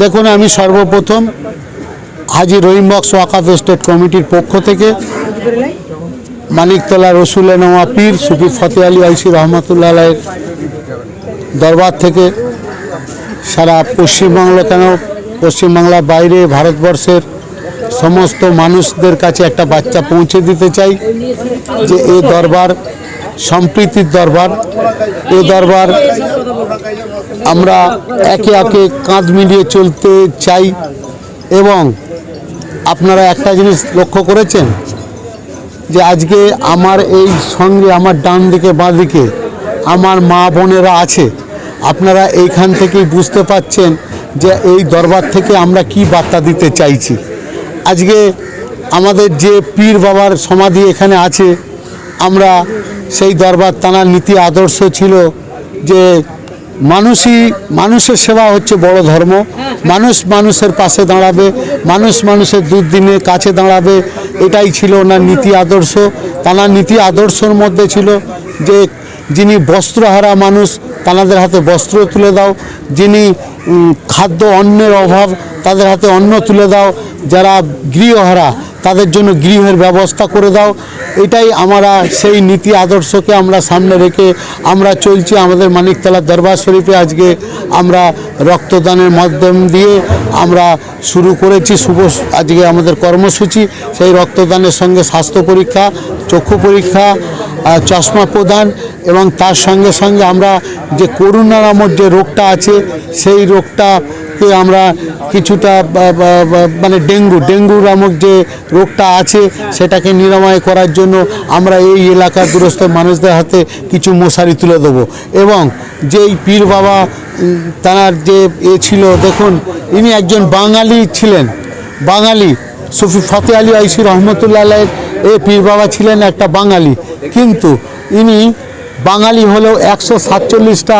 দেখুন, আমি সর্বপ্রথম হাজি রহিম বক্স ওয়াকাফ স্টেট কমিটির পক্ষ থেকে মানিকতলা রসুলে নেওয়া পীর সুফি ফতে আলী আইসি রহমতুল্লাহ দরবার থেকে সারা পশ্চিমবাংলা কেন পশ্চিমবাংলার বাইরে ভারতবর্ষের সমস্ত মানুষদের কাছে একটা বাচ্চা পৌঁছে দিতে চাই যে এই দরবার সম্প্রীতির দরবার। এ দরবার আমরা একে একে কাঁধ মিলিয়ে চলতে চাই এবং আপনারা একটা জিনিস লক্ষ্য করেছেন? যে আজকে আমার এই সঙ্গে আমার ডান দিকে, বাঁ দিকে আমার মা বোনেরা আছে। আপনারা এইখান থেকেই বুঝতে পাচ্ছেন যে এই দরবার থেকে আমরা কি বার্তা দিতে চাইছি। আজকে আমাদের যে পীর বাবার সমাধি এখানে আছে, আমরা সেই দরবার তানার নীতি আদর্শ ছিল যে মানুষই, মানুষের সেবা হচ্ছে বড় ধর্ম। মানুষ মানুষের পাশে দাঁড়াবে, মানুষ মানুষের দুর্দিনে কাছে দাঁড়াবে, এটাই ছিল ওনার নীতি আদর্শ। তানার নীতি আদর্শর মধ্যে ছিল যে যিনি বস্ত্রহারা মানুষ, তানাদের হাতে বস্ত্র তুলে দাও। যিনি খাদ্য অন্নের অভাব, তাদের হাতে অন্ন তুলে দাও। যারা গৃহহারা তাদের জন্য গৃহের ব্যবস্থা করে দাও। এটাই আমরা সেই নীতি আদর্শকে আমরা সামনে রেখে আমরা চলছি আমাদের মানিকতলা দরবার শরীফে। আজকে আমরা রক্তদানের মাধ্যম দিয়ে আমরা শুরু করেছি শুভ আজকে আমাদের কর্মসূচি। সেই রক্তদানের সঙ্গে স্বাস্থ্য পরীক্ষা, চক্ষু পরীক্ষা চশমা প্রদান এবং তার সঙ্গে সঙ্গে আমরা যে করোনা নামক যে রোগটা আছে, সেই রোগটাকে আমরা কিছুটা মানে ডেঙ্গু ডেঙ্গু নামক যে রোগটা আছে সেটাকে নিরাময় করার জন্য আমরা এই এলাকার দূরস্থ মানুষদের হাতে কিছু মশারি তুলে দেবো। এবং যেই পীর বাবা তার যে এ ছিল, দেখুন, ইনি একজন বাঙালি ছিলেন। বাঙালি, সুফি ফতে আলী আইসি রহমতুল্লাহ এ পীর বাবা ছিলেন একটা বাঙালি। কিন্তু ইনি বাঙালি হলেও একশো সাতচল্লিশটা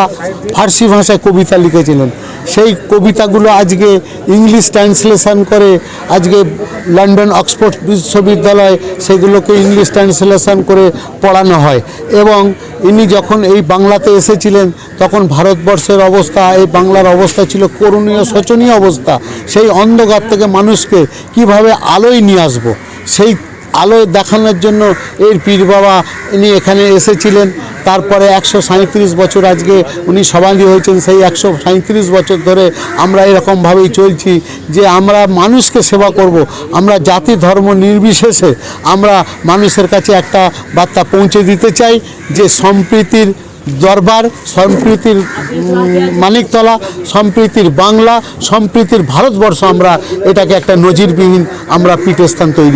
ফার্সি ভাষায় কবিতা লিখেছিলেন। সেই কবিতাগুলো আজকে ইংলিশ ট্রান্সলেশন করে, আজকে লন্ডন অক্সফোর্ড বিশ্ববিদ্যালয় সেগুলোকে ইংলিশ ট্রান্সলেশন করে পড়ানো হয়। এবং ইনি যখন এই বাংলাতে এসেছিলেন, তখন ভারতবর্ষের অবস্থা, এই বাংলার অবস্থা ছিল করুণীয়, শোচনীয় অবস্থা। সেই অন্ধকার থেকে মানুষকে কীভাবে আলোয় নিয়ে আসব? সেই আলোয় দেখানোর জন্য এর পীর বাবা ইনি এখানে এসেছিলেন। তারপরে একশো সাঁত্রিশ বছর আজকে উনি সমাধি হয়েছেন, সেই একশো সাঁত্রিশ বছর ধরে আমরা এরকমভাবেই চলছি যে আমরা মানুষকে সেবা করব, আমরা জাতি ধর্ম নির্বিশেষে আমরা মানুষের কাছে একটা বার্তা পৌঁছে দিতে চাই যে সম্প্রীতির দরবার, সম্প্রীতির মানিকতলা, সম্প্রীতির বাংলা, সম্প্রীতির ভারতবর্ষ আমরা এটাকে একটা নজিরবিহীন আমরা পীঠস্থান তৈরি